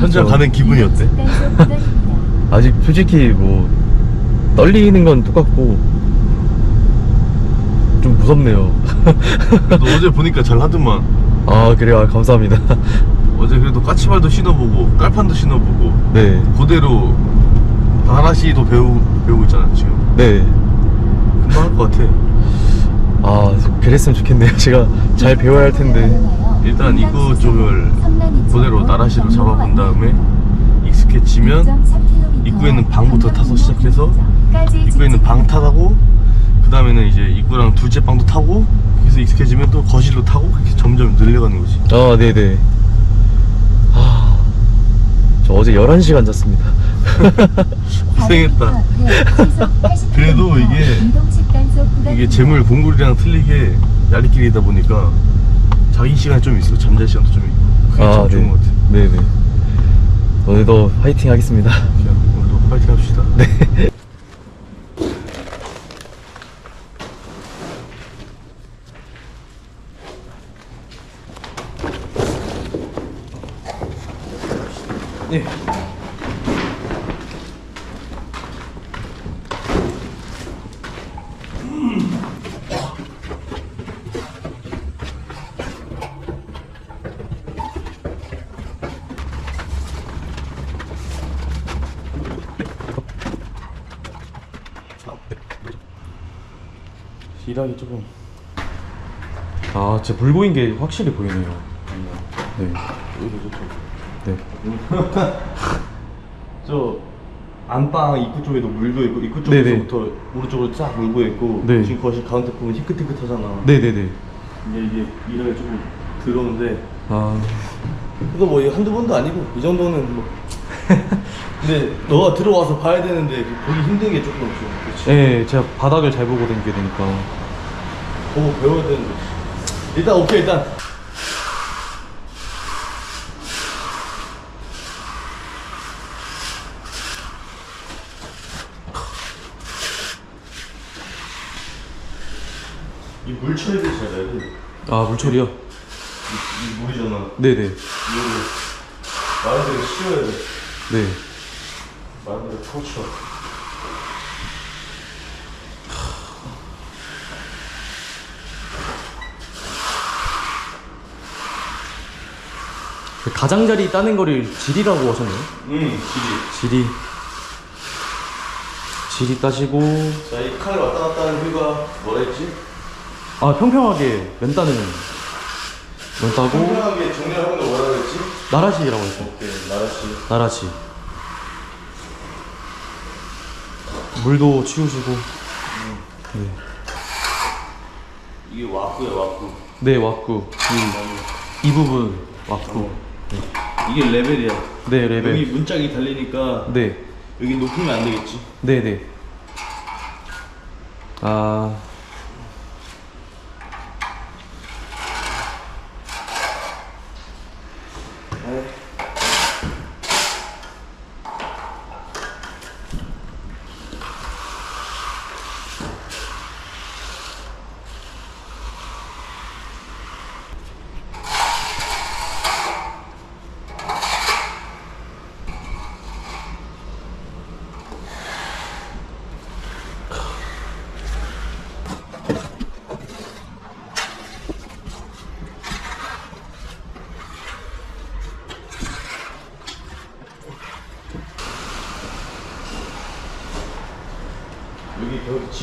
현장 저- 가는 기분이 어때? 아직 솔직히 뭐 떨리는 건 똑같고 좀 무섭네요. 그래도 어제 보니까 잘 하더만. 아 그래요, 아, 감사합니다. 어제 그래도 까치발도 신어보고 깔판도 신어보고 네, 그대로 하나씩도 배우 배우고 있잖아 지금. 네. 금방 할 것 같아. 아 그랬으면 좋겠네요. 제가 잘 배워야 할 텐데. 일단 입구 쪽을 그대로 나라시로 잡아본 다음에 익숙해지면 입구에 있는 방부터 타서 시작해서 입구에 있는 방 타고 그 다음에는 이제 입구랑 둘째 방도 타고 그래서 익숙해지면 또 거실로 타고 이렇게 점점 늘려가는 거지. 아 네네. 아, 저 어제 11시간 잤습니다. 고생했다. 그래도 이게- 이게 재물 공굴이랑 틀리게 야리끼리다 보니까 자기 시간이 좀 있어 잠잘 시간도 좀 있고 그게 참 좋은 것 같아. 네네. 오늘도 화이팅 하겠습니다. 그냥 오늘도 파이팅 합시다. 네. 네. 일하기 조금. 아, 진짜 물 보인 게 확실히 보이네요. 네. 여기도 좋죠. 네. 저 안방 입구 쪽에도 물도 있고 입구 네네. 쪽에서부터 오른쪽으로 쫙 물고 있고 네. 지금 거실 가운데 부분 희끗희끗하잖아. 네네네. 이게 이게 일하기 조금 들어오는데 아, 그래도 뭐 이거 한두 번도 아니고 이 정도는 뭐. 근데 너가 들어와서 봐야 되는데 보기 힘든 게 조금. 그렇지. 네, 제가 바닥을 잘 보고 다니게 되니까. 보고 배워야 되는데. 일단 오케이 일단. 이 물 처리를 잘 해야 돼. 아, 물처리요? 이, 이 물이잖아. 네네. 이거를 말대로 씌워야 돼. 네. 말대로 터쳐. 그 가장자리 따는 거를 질이라고 하셨나요? 응, 길이. 질이. 질이 따시고, 자, 이 칼 왔다 갔다 하는 이유가 뭐라 했지? 아, 평평하게 면 따는 면 따고, 평평하게 정리를 하는 거 뭐라 그랬지? 나라시라고 했어요. 오케이, 나라씨. 나라시. 물도 치우시고. 네. 이게 와꾸야, 와꾸. 네, 왁구. 이, 이 부분, 왁구. 이게 레벨이야. 네, 여기 레벨. 문짝이 달리니까 네. 여기 높이면 안 되겠지. 네, 네. 아.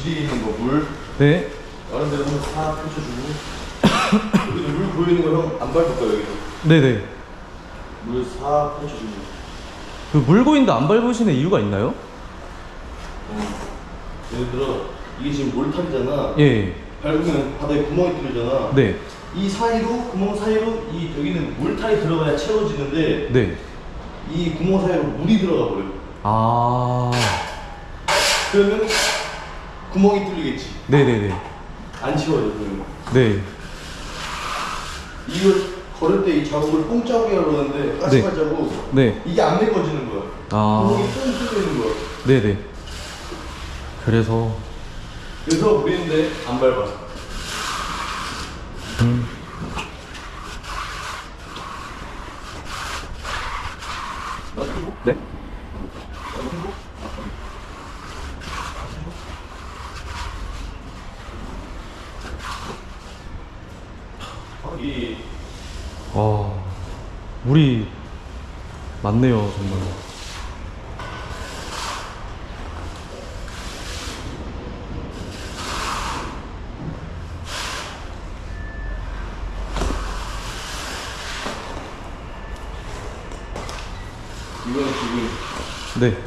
지리에 있는 거 물. 네. 다른 한번 싹 펼쳐주고. 여기도 물 보이는 거 형 안 밟을 거야, 여기도. 네네. 물싹 펼쳐주고. 그 물고인데 안 밟으시는 이유가 있나요? 어. 예를 들어, 이게 지금 몰탑이잖아. 예. 밟으면 바닥에 구멍이 뚫리잖아. 네. 이 사이로, 구멍 사이로, 이 여기는 물타이 들어가야 채워지는데, 네. 이 구멍 사이로 물이 들어가 버려. 아. 그러면 구멍이 뚫리겠지. 네네네. 안 채워져, 그러면. 네. 이걸 걸을 때 이 자국을 뽕자국이라고 그러는데 가시발 자국 네. 이게 안 메꿔지는 거야 아. 구멍이 뽕 뚫려 있는 거야 네네. 그래서. 그래서 우리는데 안 밟아 음. 네? 이 아, 물이 많네요, 정말. 지금 네.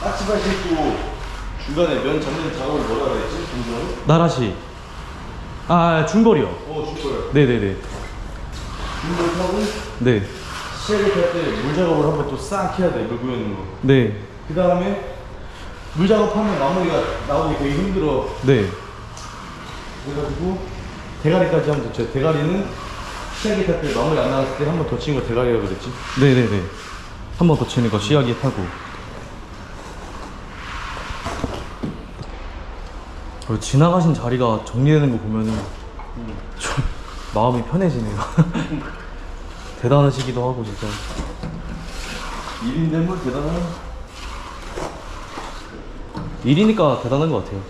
까치발 씻고 중간에 면 잡는 작업을 뭐라 그랬지? 공정을? 나라시. 아, 중거리요. 어, 중거를. 네네네. 타고 네. 시야를 탈때 물 작업을 한번 또싹 해야 돼, 물 고여있는 거. 네. 그 다음에 물 작업하면 마무리가 나오기 되게 힘들어. 네. 그래가지고 대가리까지 하면 됐죠. 대가리는 시야기 탈때 마무리 안 나왔을 때 한 번 더 치는 거 대가리라고 그랬지? 네네네. 한 번 더 치는 거 시야기 하고. 어, 지나가신 자리가 정리되는 거 보면은 좀 마음이 편해지네요. 대단하시기도 하고 진짜. 1인 대물 대단한. 일이니까 대단한 것 같아요.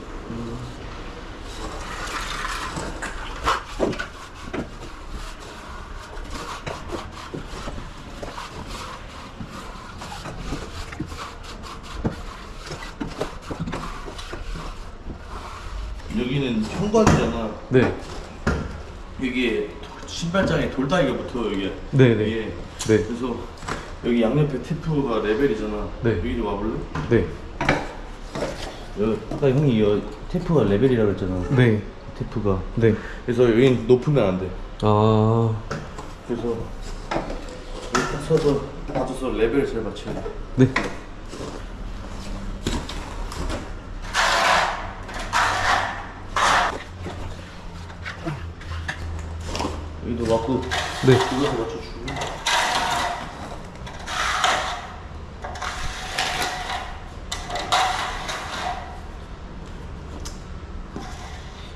여기는 현관이잖아. 네. 여기에 신발장에 돌다리가 붙어 여기. 네네. 위에. 네. 그래서 여기 양옆에 테프가 레벨이잖아. 네. 여기 좀 와볼래? 네. 여기 아까 형이 이 테프가 레벨이라고 했잖아. 네. 테프가. 네. 그래서 여긴 높으면 안 돼. 아. 그래서 여기 딱 서서 맞춰서 레벨을 잘 맞춰야 돼. 네. 여기도 맞고 네. 이거서 맞춰주고.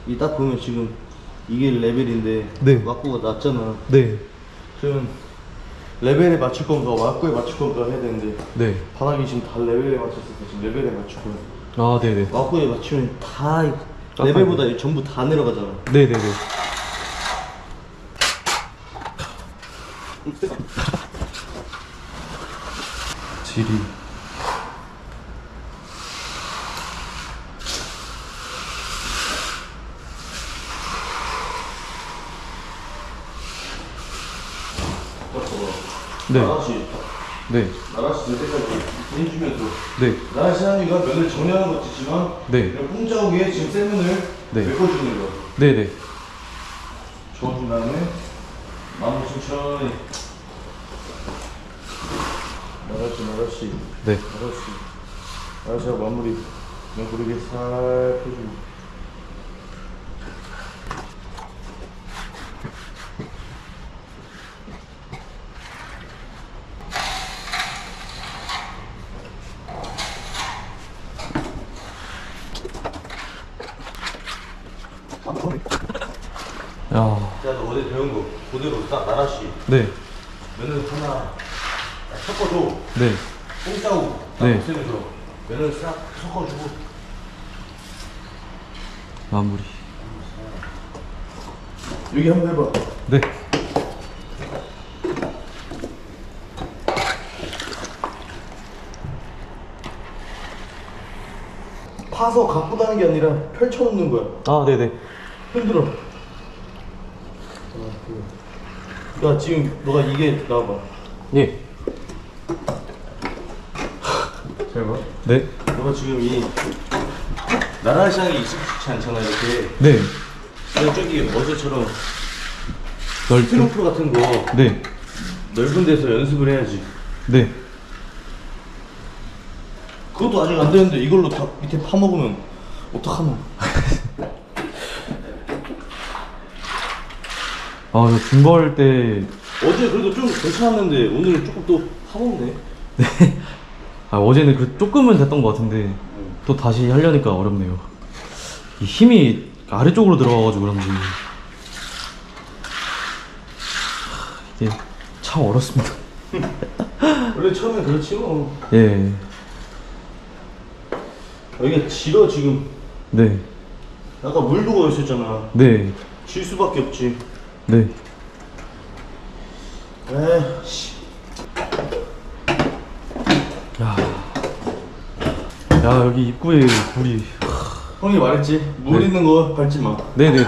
이딱 보면 지금 이게 레벨인데 네. 왁구가 낮잖아. 네. 그러면 레벨에 맞출 건가 왁구에 맞출 건가 해야 되는데 네. 바닥이 지금 다 레벨에 맞췄을 때 지금 레벨에 맞출 거야. 아, 네네. 왁구에 맞추면 다 레벨보다 전부 다 내려가잖아. 네네네. 질이. 네. 나라시 네. 나라시 될 때까지 해주면서 네. 나라시 하니까 면을 정리하는 것이지만 네. 그냥 공짜오게 지금 세면을 네. 메꿔주는 거야. 네네. 저어준 다음에 마무 천천히. 나라시 나라시 네. 나라시 나라시하고 마무리. 그냥 고르게 살 펴주고. 야. 자, 너 어제 배운 거 그대로 딱 나라시 네. 면을 하나 딱 섞어줘 네. 공짜고 딱 네. 없애면서 면을 싹 섞어주고 마무리. 여기 한번 해봐 네. 파서 갖고 가는 게 아니라 펼쳐놓는 거야 아, 네네. 흔들어 야 지금 너가 이게 나와봐 예. 잘 봐. 네. 너가 지금 이 나라 시장이 익숙치 않잖아 이렇게 네. 그냥 저기 어제처럼 넓 트럼프 같은 거 네. 넓은 데서 연습을 해야지 네. 그것도 아직 안 되는데 이걸로 다 밑에 파먹으면 어떡하노 아, 저 중거할 때 어제 그래도 좀 괜찮았는데 오늘 조금 또 파먹네 네. 아, 어제는 그 조금은 됐던 것 같은데 또 다시 하려니까 어렵네요. 이 힘이 아래쪽으로 들어가가지고 그런지 하, 이게 참 어렵습니다. 원래 처음에 그렇지 뭐. 예. 여기가 질어 지금. 네. 아까 물 두고 있었잖아. 네. 질 수밖에 없지. 네. 에이씨. 야. 야, 여기 입구에 물이. 형이 말했지. 물 네. 있는 거 밟지 마. 네네.